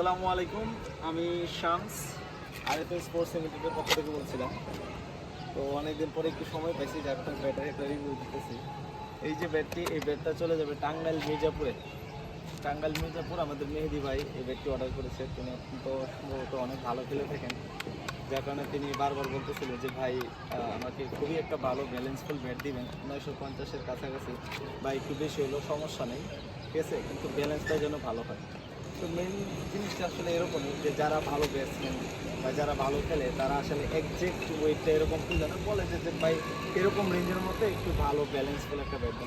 আসসালামু আলাইকুম, আমি শামস আরেফ স্পোর্টস লিমিটেডের পক্ষ থেকে বলছিলাম। তো অনেকদিন পরে একটু সময় পাইছি, যার কারণে ব্যাটারি একটা রিভিউ দিতেছি এই যে ব্যাটটি এই ব্যাটটা চলে যাবে টাঙ্গাইল মির্জাপুরে। টাঙ্গাইল মির্জাপুর, আমাদের মেহেদি ভাই এই ব্যাটটি অর্ডার করেছে। তিনি তো সম্ভবত অনেক ভালো খেলে থাকেন। যার কারণে তিনি বারবার বলতেছিলেন যে, ভাই আমাকে খুবই একটা ভালো ব্যালেন্সফুল ব্যাট দিবেন। নয়শো পঞ্চাশের কাছাকাছি বা একটু বেশি হলেও সমস্যা নেই। ঠিক আছে? কিন্তু ব্যালেন্সটা যেন ভালো হয়। তো মেন জিনিসটা আসলে এরকমই যে যারা ভালো ব্যাটসম্যান বা যারা ভালো খেলে তারা আসলে একজ্যাক্ট ওয়েটটা এরকম তুলে না। বলে যে যে ভাই এরকম রেঞ্জের মধ্যে একটু ভালো ব্যালেন্সফুল একটা ব্যাট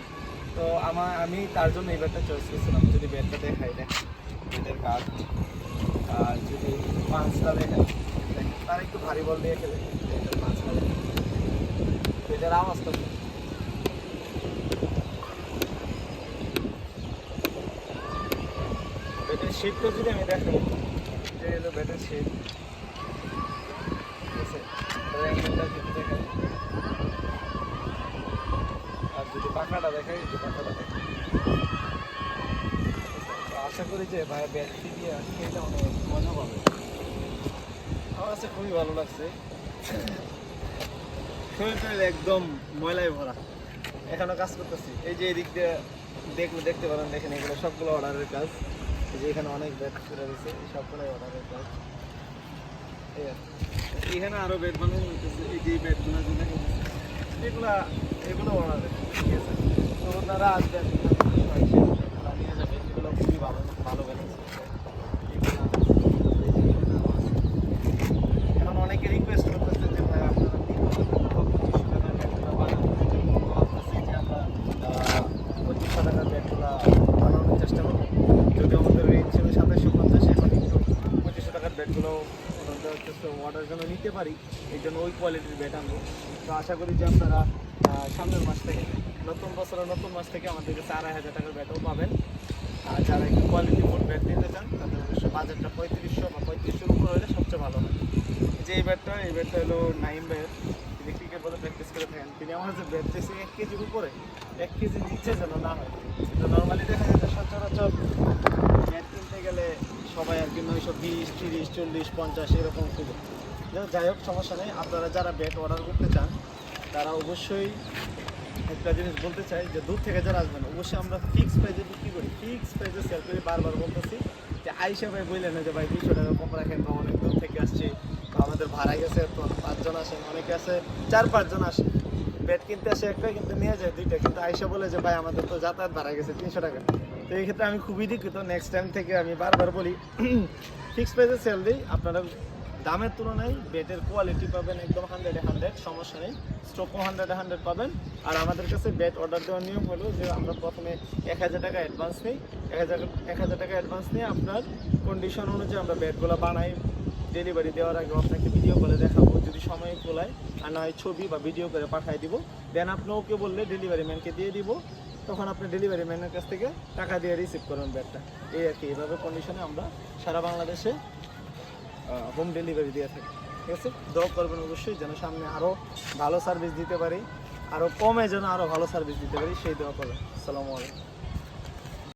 তো আমার আমি তার জন্য এই ব্যাটটা চয়েস করছিলাম। যদি ব্যাটটা দেখাই দেখ। ব্যাটের কাজ আর যদি পাঁচটা দেখেন দেখেন, তারা একটু ভারী বল দিয়ে খেলে। ব্যাটের পাঁচটা দেখেন ব্যাটের আওয়াজটা শুনুন। ব্যাটের শেপটা যদি আমি দেখাই যে হলো ব্যাটের ঠিক আছে? যদি আর যদি পাখাটা দেখাই যে পাখাটা দেখাই। আশা করি যে ভাই ব্যাটটি দিয়ে আজকে এটা অনেক মজা পাবে। আমার কাছে খুবই ভালো লাগছে। শরীর একদম ময়লায় ভরা। এখনও কাজ করতেছি। এই যে এদিক দিয়ে দেখলে দেখতে পারেন, দেখেন এগুলো সবগুলো অর্ডারের কাজ। এখানে অনেক ব্যাট করে রয়েছে সবগুলোই অর্ডারের কি। এখানে আরও বেড বানানো যে বেডগুলো যেগুলো দেখা, এগুলো অর্ডারের ঠিক আছে? তো ওনারা ওনারা নিয়ে যাবে। এগুলো খুবই ভালো ভালো ব্যালেন্স এখন অনেকে রিকোয়েস্ট করতেছে যে ভাই আপনারা পঁচিশশো টাকার ব্যাটগুলো বানান ভাবতেছি যে আমরা পঁচিশশো টাকার ব্যাটগুলো বানানোর চেষ্টা করব যদি আমাদের রেঞ্জ ছিল সাতাশশো পঞ্চাশ, এখন একটু পঁচিশশো টাকার ব্যাটগুলো অর্ডার জন্য নিতে পারি। এই জন্য ওই কোয়ালিটির ব্যাট আনব। তো আশা করি যে আপনারা সামনের মাস থেকে, নতুন বছরের নতুন মাস থেকে আমাদের কাছে আড়াই হাজার টাকার ব্যাটও পাবেন। আর যারা একটু কোয়ালিটি ফুল ব্যাট নিতে চান, তাদের অবশ্যই বাজেটটা পঁয়ত্রিশশো বা পঁয়ত্রিশশোর উপর হলে সবচেয়ে ভালো হয়। যে এই ব্যাটটা এই ব্যাটটা হলো নাইম ব্যাট ক্রিকেট বলে প্র্যাকটিস করে থাকেন। তিনি আমার কাছে ব্যাট এক কেজির উপরে, এক কেজি নিচে যেন না হয়। তো নর্মালি দেখা যায় সচরাচর ব্যাট কিনতে গেলে সবাই আর কি নয়শো বিশ, তিরিশ, চল্লিশ, পঞ্চাশ এরকম কিলো যাই হোক, সমস্যা নেই। আপনারা যারা ব্যাট অর্ডার করতে চান, তারা অবশ্যই একটা জিনিস বলতে চাই যে দূর থেকে যারা আসবেন, অবশ্যই আমরা ফিক্স প্রাইজে বিক্রি করি। ফিক্স প্রাইজে সেল করি। বারবার বলতেছি যে আইসা ভাই বললেন যে ভাই দুশো টাকা কম রাখেন বা অনেক দূর থেকে আসছি বা আমাদের ভাড়া গেছে পাঁচজন আসেন, অনেকে আছে, চার পাঁচজন আসে। বেড কিনতে আসে একটা কিন্তু নিয়ে যায় দুইটা। কিন্তু আইসা বলে যে, ভাই, আমাদের তো যাতায়াত ভাড়া গেছে তিনশো টাকা। তো এই ক্ষেত্রে আমি খুবই দুঃখিত। নেক্সট টাইম থেকে আমি বারবার বলি ফিক্স প্রাইসে সেল দিই। আপনারা দামের তুলনায় বেডের কোয়ালিটি পাবেন একদম হান্ড্রেডে হান্ড্রেড সমস্যা নেই। স্টোকও হান্ড্রেডে হান্ড্রেড পাবেন। আর আমাদের কাছে বেড অর্ডার দেওয়ার নিয়ম হলো যে, আমরা প্রথমে এক হাজার টাকা অ্যাডভান্স নিই। এক হাজার এক হাজার টাকা অ্যাডভান্স নিয়ে আপনার কন্ডিশন অনুযায়ী আমরা বেডগুলো বানাই। ডেলিভারি দেওয়ার আগে আপনাকে ভিডিও করে দেখাবো, যদি সময় তোলায় আর না হয় ছবি বা ভিডিও করে পাঠিয়ে দিব। দেন আপনি ওকে বললে ডেলিভারি ম্যানকে দিয়ে দিব। তখন আপনি ডেলিভারি ম্যানের কাছ থেকে টাকা দিয়ে রিসিভ করবেন ব্যাটটা এই আর কি, এইভাবে কন্ডিশনে আমরা সারা বাংলাদেশে হোম ডেলিভারি দিয়ে থাকি। ঠিক আছে? দোয়া করবেন অবশ্যই যেন সামনে আরও ভালো সার্ভিস দিতে পারি আরও কমে যেন আরও ভালো সার্ভিস দিতে পারি, সেই দোয়া করবেন। আসসালামু আলাইকুম।